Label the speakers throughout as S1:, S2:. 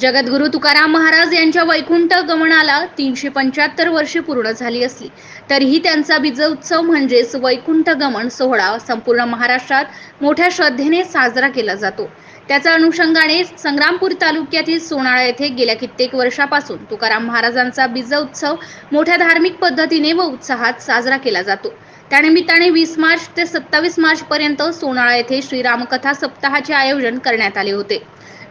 S1: जगद्गुरू तुकाराम महाराज यांच्या वैकुंठ गमनाला तीनशे पंच्याहत्तर वर्षे पूर्ण झाली असली तरीही त्यांचा बीजोत्सव म्हणजेच वैकुंठ गमन सोहळा संपूर्ण महाराष्ट्रात मोठ्या श्रद्धेने साजरा केला जातो. त्याच्या अनुषंगाने संग्रामपूर तालुक्यातील सोनाळा येथे गेल्या कित्येक वर्षापासून तुकाराम महाराजांचा बीजोत्सव मोठ्या धार्मिक पद्धतीने व उत्साहात साजरा केला जातो. त्यानिमित्ताने वीस मार्च ते सत्तावीस मार्च पर्यंत सोनाळा येथे श्रीरामकथा सप्ताहाचे आयोजन करण्यात आले होते.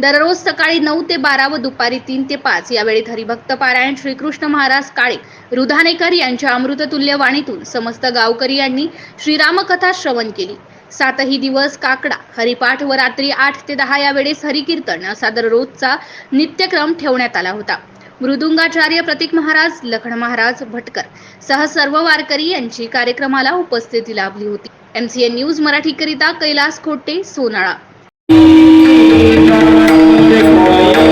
S1: दररोज सकाळी नऊ ते बारा व दुपारी तीन ते पाच. या वेळेत हरिभक्त पारायण श्रीकृष्ण महाराज काळे रुधानेकर यांच्या अमृततुल्य वाणीतून समस्त गावकरी यांनी श्रीरामकथा श्रवण केली. सातही दिवस काकडा हरिपाठ व रात्री आठ ते दहा या वेळेस हरिकीर्तन असा दररोजचा नित्यक्रम ठेवण्यात आला होता. मृदुंगाचार्य प्रतीक महाराज लखन महाराज भटकर सह सर्व वारकरी यांची कार्यक्रमाला उपस्थिती लाभली होती. एमसीएन न्यूज मराठीकरिता कैलास खोटे सोनाळा.
S2: Thank you.